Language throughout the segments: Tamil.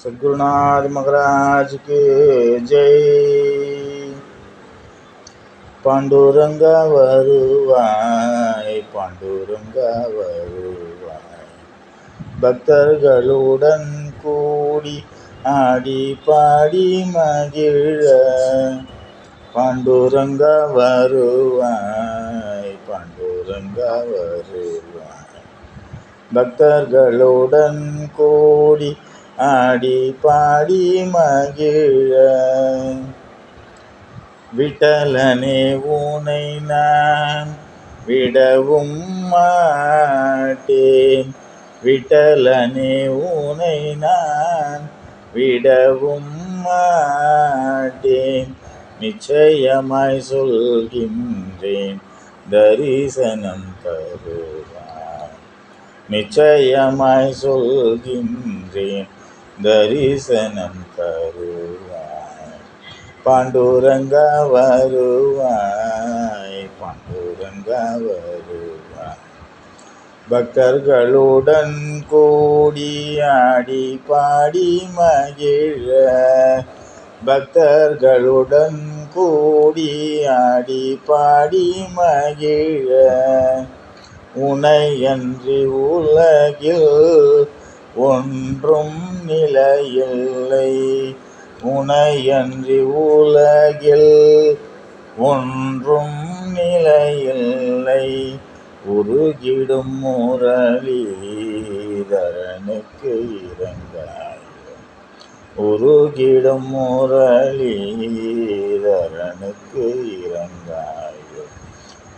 सद्गुरुनाथ महाराज के जय பாண்டுரங்கா வருவாய் பாண்டுரங்கா வருவாய் பக்தர்களுடன் கூடி ஆடி பாடி மகிழ பாண்டுரங்கா வருவாய் பாண்டுரங்கா வருவாய் பக்தர்களுடன் கூடி ஆடி பாடி மகிழ. விட்டலனே ஊனை நான் விடவும் மாட்டேன். விட்டலனே ஊனை நான் விடவும் மாட்டேன். நிச்சயமாய் சொல்கின்றேன் தரிசனம் தருவான் நிச்சயமாய் சொல்கின்றேன் தரிசனம் தருவாய். பாண்டுரங்கா வருவாய் பாண்டுரங்கா வருவாய். பக்தர்களுடன் கூடி ஆடி பாடி மகிழ. பக்தர்களுடன் கூடி ஆடி பாடி மகிழ. உனை அன்றி உலகில் ஒன்றும் நிலையில்லை. உனையன்றி உலகில் ஒன்றும் நிலையில்லை. உருகிடும் முரளிதரனுக்கு இறங்காய் உருகிடும் முரளிதரனுக்கு இறங்காய்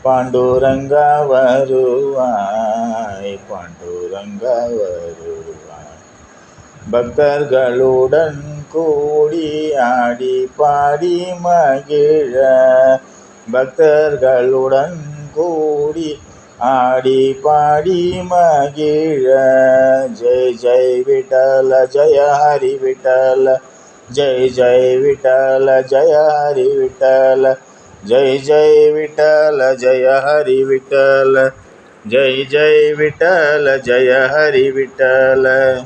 பாண்டுரங்கா வருவாய் பாண்டுரங்கா வருவாய். பக்தர்களுடன் கூடி ஆடி பாடி மகிழ. பக்தர்களுடன் கூடி ஆடி பாடி மகிழ. ஜெய் ஜெய் விட்டல ஜய ஹரி விட்டல. ஜெய் ஜெய் விட்டல ஜய ஹரி விட்டல. ஜெய் ஜெய் விட்டல ஜய ஹரி விட்டல. ஜெய் ஜெய் விட்டல ஜய ஹரி விட்டல.